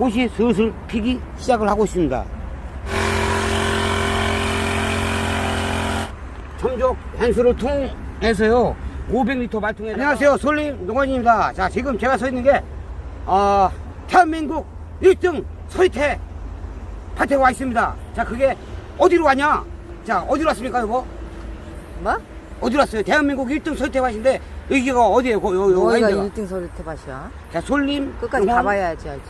꽃이 슬슬 피기 시작을 하고 있습니다. 점적 관수를 통해서요 500리터 말통에 안녕하세요 솔림 농원입니다 자 지금 제가 서 있는 게 어, 대한민국 1등 서리태 밭에 와 있습니다 자 그게 어디로 가냐 자 어디로 왔습니까 여보 뭐? 어디로 왔어요 대한민국 1등 서리태 밭인데 여기가 어디에요 거, 요, 요, 여기가 라인대가. 1등 서리태 밭이야. 자 솔림 끝까지 농원, 가봐야지 알지.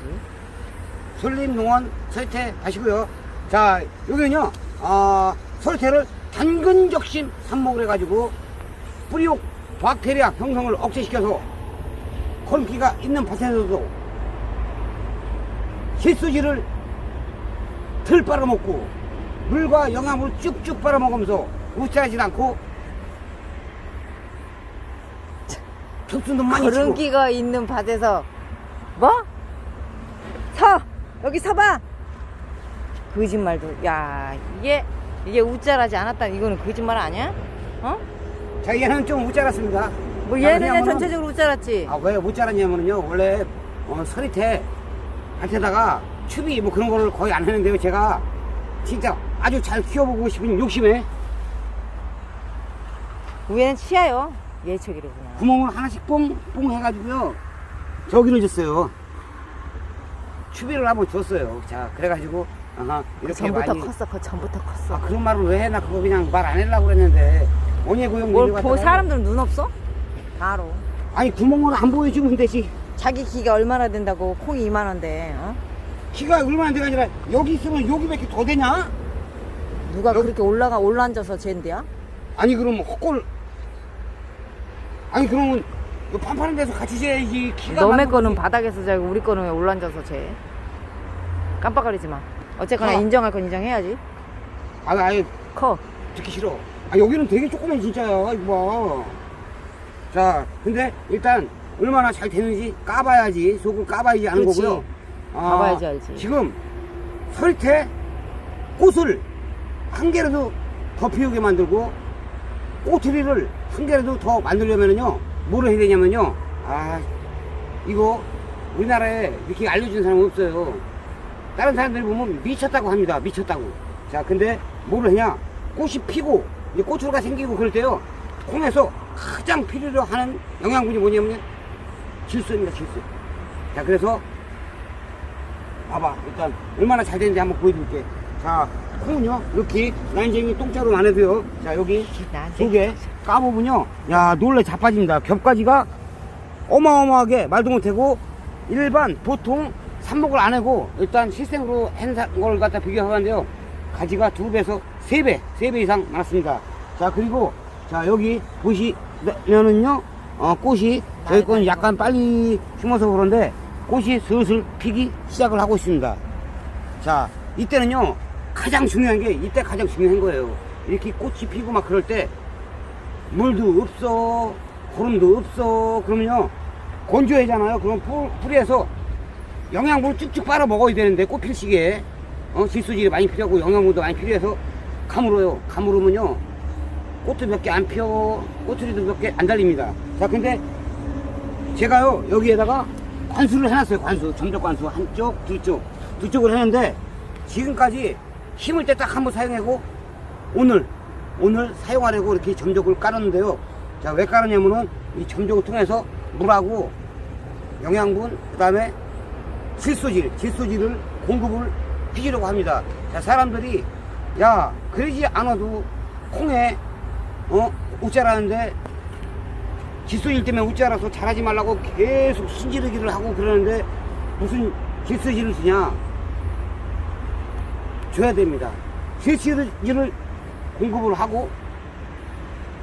솔림 농원 서리태 밭이고요 자 여기는요 어, 서리태를 당근 적심 삽목을 해가지고 뿌리옥 박테리아 형성을 억제시켜서 콜기가 있는 밭에서도 실수지를 덜 빨아먹고 물과 영양을 쭉쭉 빨아먹으면서 우짜하지 않고 접수도 많이 거름기가 있는 밭에서 뭐? 서! 여기 서봐! 거짓말도 야 이게 이게 우짜라지 않았다 이거는 거짓말 아니야? 어? 자 얘는 좀 우짜랐습니다 뭐 자, 얘는 왜냐면은- 전체적으로 우짜랐지? 아, 왜 못 자랐냐면요. 원래, 어, 서리태 밭에다가 추비 뭐 그런 거를 거의 안 하는데요. 제가 진짜 아주 잘 키워보고 싶은 욕심에 위에는 치아요 예초기로 그냥 구멍을 하나씩 뽕, 뽕 해가지고요. 저기를 줬어요. 추비를 한번 줬어요. 자, 그래가지고, 아하, 그 이렇게 전부터 많이. 컸어 그 전부터 컸어 아, 그런 말을 왜 해? 나 그거 그냥 말 안 하려고 그랬는데. 원예 고용 뭘 보 사람들은 눈 없어? 다 알아 아니, 구멍을 안 보여주면 되지. 자기 키가 얼마나 된다고 콩이 2만원대 어? 키가 얼마나 돼가 아니라 여기 있으면 여기밖에 더 되냐? 누가 여기- 그렇게 올라가 올라앉아서 잰대야? 아니 그러면 헛골 아니 그러면 이 판파는 데서 같이 재야지 키가 너네 거는 거지. 바닥에서 자고 우리 거는 왜 올라앉아서 재 깜빡거리지 마 어쨌거나 아. 인정할 건 인정해야지 아 아예 커 듣기 싫어 아 여기는 되게 조그만 진짜야 이거 봐자 근데 일단 얼마나 잘 되는지 까봐야지 속을 까봐야지 아는 그렇지. 거고요 아, 까봐야지 알지. 지금 설태 꽃을 한 개라도 더 피우게 만들고 꼬투리를 한 개라도 더 만들려면은요 뭐를 해야 되냐면요. 아 이거 우리나라에 이렇게 알려준 사람은 없어요. 다른 사람들이 보면 미쳤다고 합니다. 미쳤다고. 자 근데 뭐를 하냐? 꽃이 피고 이제 꼬투리가 생기고 그럴 때요. 콩에서 가장 필요로 하는 영양분이 뭐냐면 질소입니다 질소. 자 그래서 봐봐. 일단 얼마나 잘 되는지 한번 보여줄게 자 콩은요. 이렇게 라인쟁이 똥자루 안 해도요. 자 여기 두 개 까보면요. 야 놀래 자빠집니다. 겹가지가 어마어마하게 말도 못하고 일반 보통 삽목을 안 하고 일단 실생으로 한걸 갖다 비교해봤는데요. 가지가 두 배에서 세 배, 세 배 이상 많았습니다. 자, 그리고, 자, 여기 보시면은요, 어, 꽃이, 저희 건 약간 빨리 심어서 그런데, 꽃이 슬슬 피기 시작을 하고 있습니다. 자, 이때는요, 가장 중요한 게, 이때 가장 중요한 거예요. 이렇게 꽃이 피고 막 그럴 때, 물도 없어, 구름도 없어, 그러면요, 건조해잖아요. 그럼 뿌, 뿌리에서 영양분을 쭉쭉 빨아 먹어야 되는데, 꽃필 시기에, 어, 질소질이 많이 필요하고 영양분도 많이 필요해서 가물어요. 가물으면요, 꽃도 몇 개안 펴, 꼬투리도 몇 개 안 달립니다. 자, 근데 제가요, 여기에다가 관수를 해놨어요. 관수. 점적 관수. 한쪽, 뒤쪽. 두 쪽을 했는데, 지금까지 힘을 때 딱 한번 사용하고, 오늘, 오늘 사용하려고 이렇게 점적을 깔았는데요. 자, 왜 깔았냐면은, 이 점적을 통해서 물하고 영양분, 그 다음에 질소질, 질소질을 공급을 해주려고 합니다. 자, 사람들이, 야, 그러지 않아도 콩에, 어, 우짜라는데, 질소질 때문에 우짜라서 잘하지 말라고 계속 순지르기를 하고 그러는데, 무슨 질소질을 주냐? 줘야 됩니다. 질소질을 공급을 하고,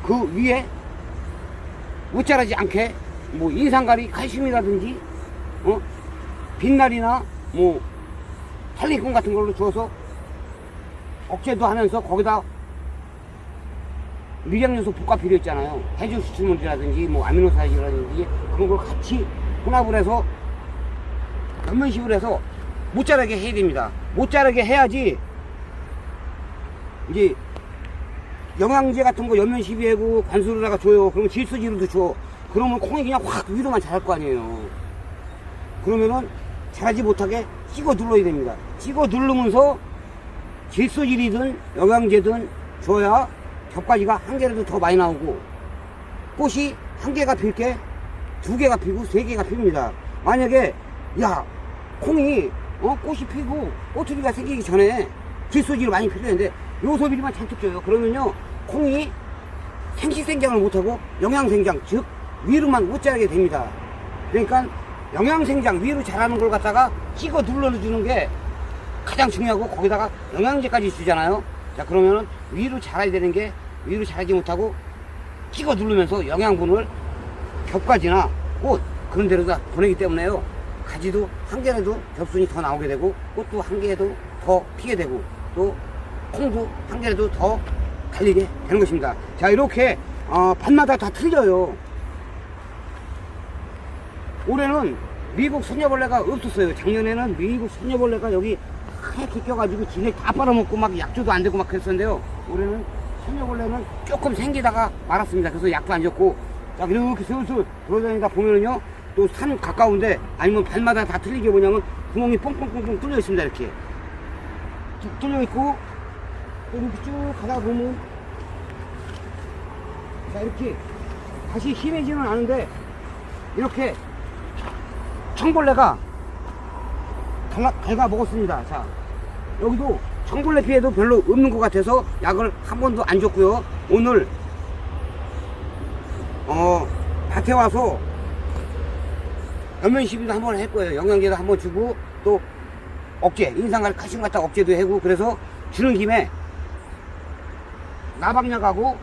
그 위에 우짜라지 않게, 뭐, 인상가리 칼슘이라든지, 어, 빛날이나, 뭐, 살리금 같은 걸로 줘서 억제도 하면서 거기다 미량요소 복합 필요 있잖아요. 해주 수출물이라든지 뭐 아미노사이즈라든지 그런 걸 같이 혼합을 해서 연면식으로 해서 못 자라게 해야 됩니다. 못 자라게 해야지 이제 영양제 같은 거 연면 시비하고 관수로다가 줘요. 그러면 질소지로도 줘. 그러면 콩이 그냥 확 위로만 자랄 거 아니에요. 그러면은 자라지 못하게 찍어 눌러야 됩니다. 찍어 누르면서 질소질이든 영양제든 줘야 겹가지가 한 개라도 더 많이 나오고 꽃이 한 개가 필 게 두 개가 피고 세 개가 핍니다. 만약에 야 콩이 어 꽃이 피고 꼬투리가 생기기 전에 질소질이 많이 필요한데 요소비리만 잔뜩 줘요. 그러면요 콩이 생식생장을 못하고 영양생장 즉 위로만 못 자라게 됩니다. 그러니까 영양생장 위로 자라는 걸 갖다가 찍어 눌러주는 게 가장 중요하고 거기다가 영양제까지 주잖아요. 자 그러면은 위로 자라야 되는 게 위로 자라지 못하고 찍어 누르면서 영양분을 겹가지나 꽃 그런 데로 다 보내기 때문에요. 가지도 한 개라도 겹순이 더 나오게 되고 꽃도 한 개라도 더 피게 되고 또 콩도 한 개라도 더 달리게 되는 것입니다. 자 이렇게 어, 밭마다 다 틀려요. 올해는 미국 소녀벌레가 없었어요. 작년에는 미국 소녀벌레가 여기 하얗게 껴가지고 진액 다 빨아먹고 막 약조도 안 되고 막 그랬었는데요. 올해는 소녀벌레는 조금 생기다가 말았습니다. 그래서 약도 안 줬고 자 이렇게 슬슬 돌아다니다 보면은요 또 산 가까운데 아니면 발마다 다 틀리게 뭐냐면 구멍이 뻥뻥뻥뻥 뚫려 있습니다. 이렇게 쭉 뚫려 있고 또 이렇게 쭉 가다 보면 자 이렇게 다시 심해지는 않은데 이렇게 청벌레가 갉아 먹었습니다. 자, 여기도 청벌레 피해도 별로 없는 것 같아서 약을 한 번도 안 줬고요. 오늘 어 밭에 와서 연면 시비도 한번할 거예요. 영양제도 한 번 주고 또 억제 인상갈 칼슘 갖다 억제도 하고 그래서 주는 김에 나박약하고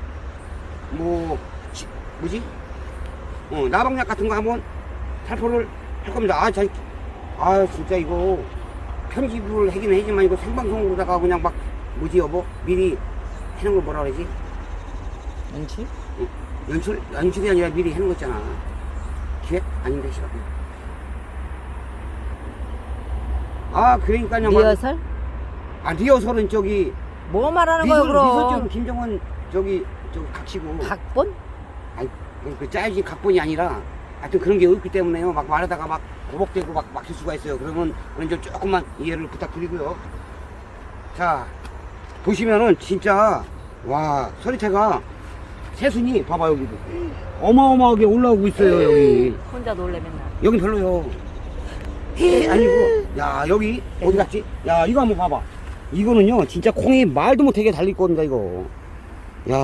뭐 지- 뭐지? 어 나박약 같은 거 한번 살포를 할 겁니다. 아, 자, 아, 진짜 이거 편집을 하긴 하지만 이거 생방송으로다가 그냥 막 뭐지 여보 미리 하는 걸 뭐라 그러지? 연출? 연출 연출이 아니라 미리 하는 거 있잖아. 기획 아닌데 싫어. 아 그러니까요. 막- 리허설? 아 리허설은 저기 뭐 말하는 거야 그럼? 김정은 저기 저기 각시고. 각본? 아니 그- 그 짜여진 각본이 아니라 하여튼 그런 게 없기 때문에요. 막 말하다가 막 고복되고 막 막힐 수가 있어요. 그러면 그런 점 조금만 이해를 부탁드리고요. 자 보시면은 진짜 와 서리태가 새순이 봐봐 여기도 어마어마하게 올라오고 있어요 여기. 혼자 놀래 맨날. 여긴 별로요. 해 아니고 야 여기 어디 갔지? 야 이거 한번 봐봐. 이거는요 진짜 콩이 말도 못하게 달릴 겁니다 이거. 야,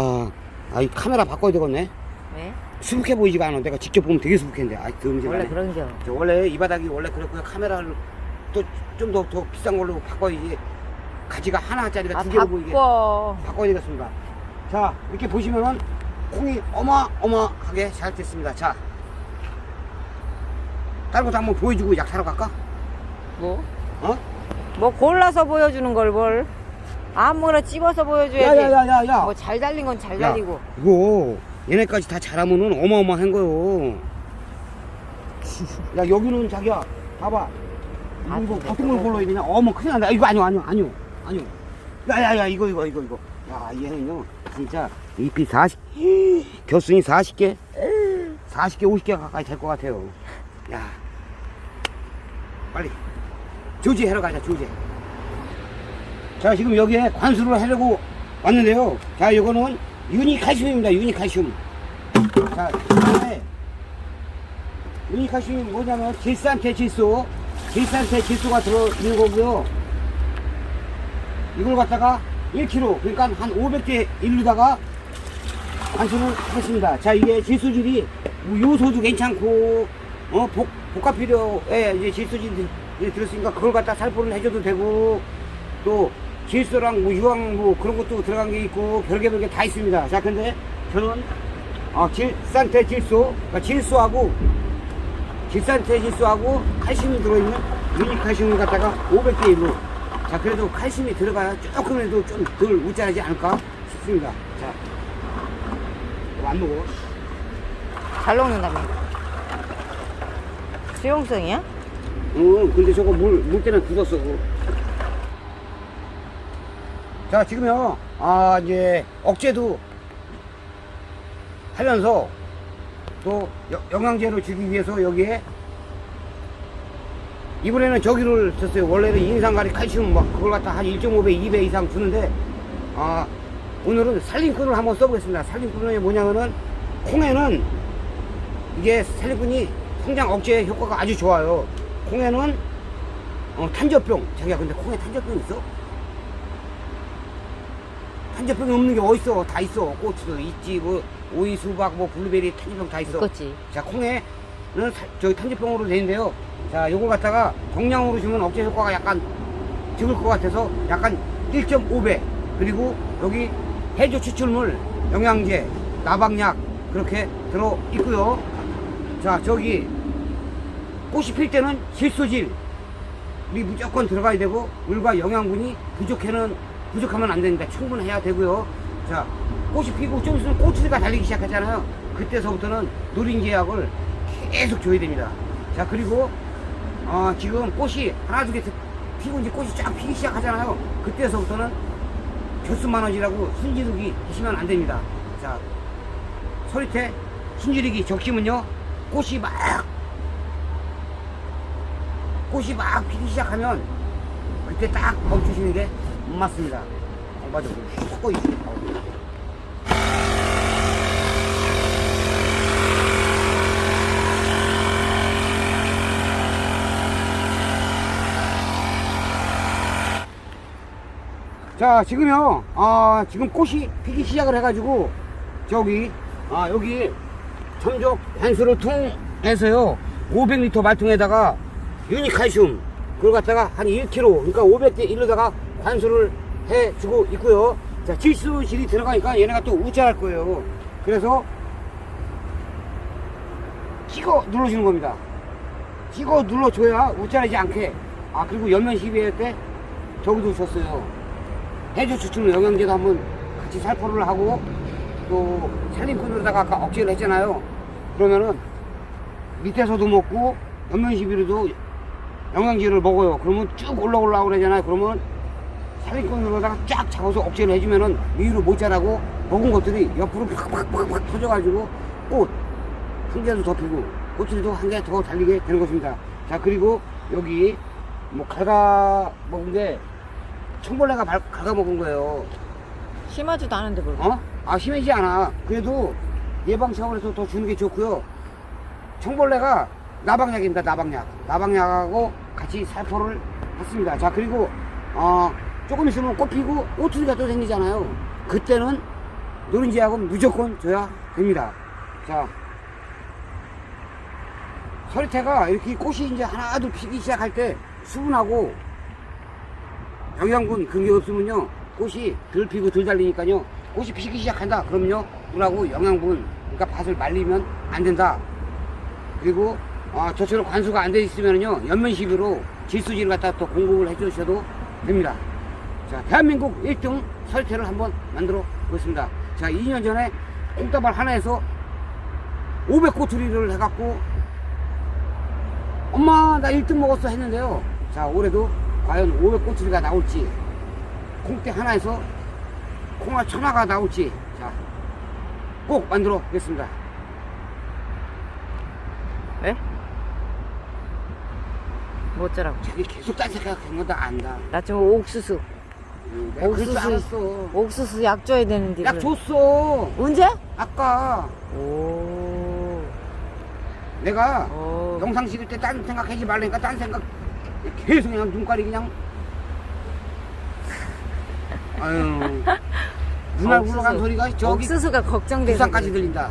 아 이 카메라 바꿔야 되겠네. 왜? 수북해 보이지가 않아. 내가 직접 보면 되게 수북했는데. 아이 그런 원래 지 그런겨. 저 원래 이 바닥이 원래 그렇고요. 카메라를 또 좀 더 더 비싼 걸로 바꿔야지. 가지가 하나짜리가 아 두 개로 보이게 바꿔. 바꿔야 되겠습니다. 자 이렇게 보시면은 콩이 어마어마하게 잘 됐습니다. 자. 다른 것도 한번 보여주고 약 사러 갈까? 뭐? 어? 뭐 골라서 보여주는 걸 뭘? 아무거나 집어서 보여줘야지. 야야야야야. 뭐 잘 달린 건 잘 달리고. 이거 얘네까지 다 잘하면은 어마어마한 거요. 야 여기는 자기야 봐봐. 이거, 아, 이거 그래, 어떤 걸 그래. 골라야 되냐? 어머 큰일 난다. 이거 아니요 아니요 아니요 아니요. 야야야 이거 이거 이거 이거. 야 얘는요 진짜 잎이 40 겨순이 40개 40개 50개 가까이 될 것 같아요. 야 빨리 조지하러 가자 조지. 자 지금 여기에 관수를 하려고 왔는데요. 자 이거는 유니칼슘입니다. 유니칼슘. 자 이번에 유니칼슘이 뭐냐면 질산태 질소, 질산태 질소가 들어있는 거고요. 이걸 갖다가 1kg, 그러니까 한 500개 일루다가 관수를 하겠습니다. 자 이게 질소질이 뭐 요소도 괜찮고 어 복, 복합 필요에 이제 질소질이 들었으니까 그걸 갖다 살포를 해줘도 되고 또 질소랑 뭐 유황 뭐 그런 것도 들어간 게 있고 별개 별개 다 있습니다. 자 근데 저는 어, 질산태 질소, 그러니까 질소하고 질산태 질소하고 칼슘이 들어있는 유니칼슘을 갖다가 500개 일로 자 그래도 칼슘이 들어가야 조금이라도 좀 덜 우짜하지 않을까 싶습니다. 자, 안 먹어. 잘 녹는다며. 수용성이야? 응, 근데 저거 물, 물 때는 굳었어. 그거. 자, 지금요, 아, 이제, 억제도 하면서 또 여- 영양제를 주기 위해서 여기에 이번에는 저기를 썼어요. 원래는 인상가리 칼슘 막 그걸 갖다 한 1.5배, 2배 이상 주는데 아 오늘은 살림꾼을 한번 써보겠습니다. 살림꾼이 뭐냐면은 콩에는 이게 살림꾼이 성장 억제 효과가 아주 좋아요. 콩에는 어, 탄저병 자기야 근데 콩에 탄저병 있어? 탄저병이 없는 게 어딨어? 다 있어. 고추도 있지, 뭐 오이, 수박, 뭐 블루베리, 탄저병 다 있어. 그렇지. 자, 콩에는 사- 저기 탄저병으로 돼 있는데요. 자, 요걸 갖다가 정량으로 주면 억제 효과가 약간 적을 것 같아서 약간 1.5배. 그리고 여기 해조 추출물, 영양제, 나박약 그렇게 들어 있고요. 자, 저기 꽃이 필 때는 질소질 이 무조건 들어가야 되고 물과 영양분이 부족해는 부족하면 안 됩니다. 충분해야 되고요. 자, 꽃이 피고 좀 있으면 꽃이가 달리기 시작하잖아요. 그때서부터는 누린제약을 계속 줘야 됩니다. 자, 그리고 어, 지금 꽃이 하나 두개 피고 이제 꽃이 쫙 피기 시작하잖아요. 그때서부터는 교수만원이라고 순지르기 하시면 안 됩니다. 자, 서리태 순지르기 적시면요. 꽃이 막 꽃이 막 피기 시작하면 그때 딱 멈추시는 게 맞습니다. 어, 맞아. 섞어 있어. 자, 지금요, 아, 지금 꽃이 피기 시작을 해가지고, 저기, 아, 여기, 점적 관수를 통해서요, 500리터 말통에다가 유니칼슘, 그걸 갖다가 한 1kg, 그러니까 500대 1로다가 관수를 해주고 있고요. 자, 질소질이 들어가니까 얘네가 또 우짜할 거예요. 그래서, 찍어 눌러주는 겁니다. 찍어 눌러줘야 우짜하지 않게. 아, 그리고 연면 시비회 때 저기도 줬어요. 해조 추출 영양제도 한번 같이 살포를 하고 또 살림꾼으로다가 아까 억제를 했잖아요. 그러면은 밑에서도 먹고 연면시비로도 영양제를 먹어요. 그러면 쭉 올라 올라 그러잖아요. 그러면 살림꾼으로다가 쫙 잡아서 억제를 해주면은 위로 못 자라고 먹은 것들이 옆으로 팍팍팍팍 터져가지고 꽃 한 개도 더 피고 꽃들도 한 개 더 달리게 되는 것입니다. 자 그리고 여기 뭐 갈가 먹은 게 청벌레가 발- 갉아먹은 거예요. 심하지도 않은데 뭘. 어? 아, 심하지 않아. 그래도 예방 차원에서 더 주는 게 좋고요. 청벌레가 나방약입니다, 나방약. 나방약하고 같이 살포를 했습니다. 자, 그리고, 어, 조금 있으면 꽃 피고 오투리가 또 생기잖아요. 그때는 노른지약은 무조건 줘야 됩니다. 자, 서리태가 이렇게 꽃이 이제 하나둘 피기 시작할 때 수분하고 영양분 그런 게 없으면요 꽃이 덜 피고 덜 달리니까요 꽃이 피기 시작한다 그러면요 물하고 영양분 그러니까 밭을 말리면 안 된다 그리고 아, 저처럼 관수가 안 돼 있으면요 연면 시비로 질소질을 갖다 또 공급을 해 주셔도 됩니다. 자 대한민국 1등 설태를 한번 만들어 보겠습니다. 자 2년 전에 콩다발 하나에서 500꼬투리를 해갖고 엄마 나 1등 먹었어 했는데요. 자 올해도 과연 500꼬투리가 나올지 콩대 하나에서 콩알 천하가 나올지 자 꼭 만들어 보겠습니다 뭐 어쩌라고. 자기 계속 딴 생각하는 건다 안다 나 지금 옥수수. 응, 내가 그럴 줄 옥수수. 알았어 옥수수 약 줘야 되는데. 약 그걸. 줬어 언제? 아까 오. 내가 오. 영상 찍을 때 딴 생각하지 말라니까 딴 생각 계속 그냥 눈깔이 그냥 아유 눈알 옥수수. 굴러간 소리가 저기 옥수수가 걱정돼서. 부산까지 들린다